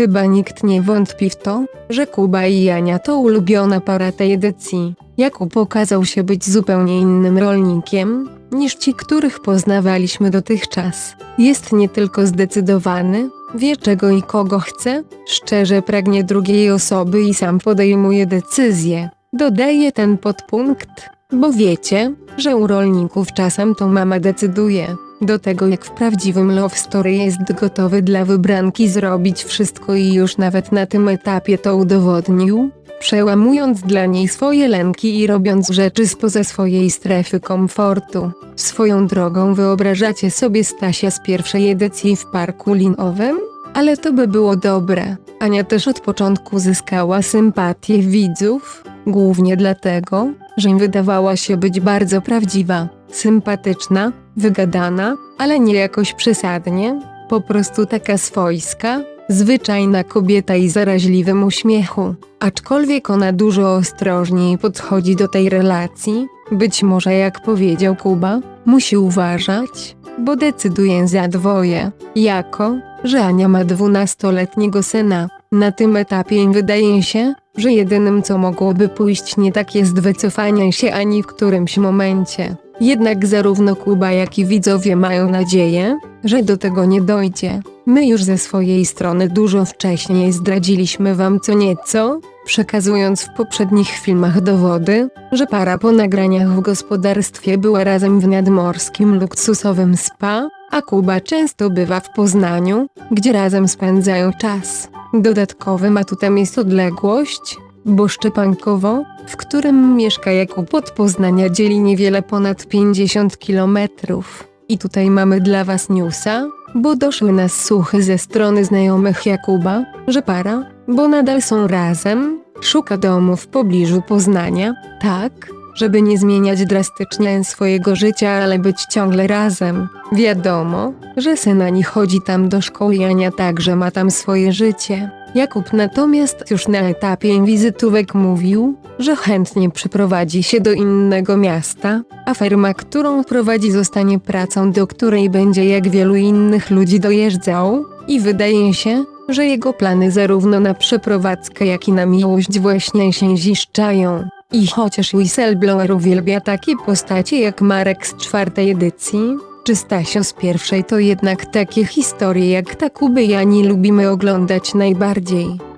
Chyba nikt nie wątpi w to, że Kuba i Jania to ulubiona para tej edycji. Jakub okazał się być zupełnie innym rolnikiem, niż ci, których poznawaliśmy dotychczas. Jest nie tylko zdecydowany, wie czego i kogo chce, szczerze pragnie drugiej osoby i sam podejmuje decyzje. Dodaję ten podpunkt, bo wiecie, że u rolników czasem to mama decyduje. Do tego jak w prawdziwym love story jest gotowy dla wybranki zrobić wszystko i już nawet na tym etapie to udowodnił, przełamując dla niej swoje lęki i robiąc rzeczy spoza swojej strefy komfortu. Swoją drogą wyobrażacie sobie Stasia z pierwszej edycji w parku linowym? Ale to by było dobre. Ania też od początku zyskała sympatię widzów, głównie dlatego, że wydawała się być bardzo prawdziwa, sympatyczna, wygadana, ale nie jakoś przesadnie, po prostu taka swojska, zwyczajna kobieta i zaraźliwym uśmiechu. Aczkolwiek ona dużo ostrożniej podchodzi do tej relacji, być może jak powiedział Kuba, musi uważać, bo decyduje za dwoje. Jako, że Ania ma dwunastoletniego syna, na tym etapie wydaje się, że jedynym co mogłoby pójść nie tak jest wycofanie się Ani w którymś momencie. Jednak zarówno Kuba jak i widzowie mają nadzieję, że do tego nie dojdzie. My już ze swojej strony dużo wcześniej zdradziliśmy wam co nieco, przekazując w poprzednich filmach dowody, że para po nagraniach w gospodarstwie była razem w nadmorskim luksusowym spa, a Kuba często bywa w Poznaniu, gdzie razem spędzają czas. Dodatkowym atutem jest odległość, bo Szczepankowo, w którym mieszka Jakub od Poznania dzieli niewiele ponad 50 kilometrów. I tutaj mamy dla was newsa, bo doszły nas słuchy ze strony znajomych Jakuba, że para, bo nadal są razem, szuka domu w pobliżu Poznania, tak, żeby nie zmieniać drastycznie swojego życia, ale być ciągle razem. Wiadomo, że syn Ani chodzi tam do szkoły i Ania także ma tam swoje życie. Jakub natomiast już na etapie wizytówek mówił, że chętnie przeprowadzi się do innego miasta, a firma, którą prowadzi zostanie pracą, do której będzie jak wielu innych ludzi dojeżdżał i wydaje się, że jego plany zarówno na przeprowadzkę jak i na miłość właśnie się ziszczają. I chociaż Whistleblower uwielbia takie postacie jak Marek z czwartej edycji, czy Stasio z pierwszej, to jednak takie historie jak ta Kuby Jani lubimy oglądać najbardziej.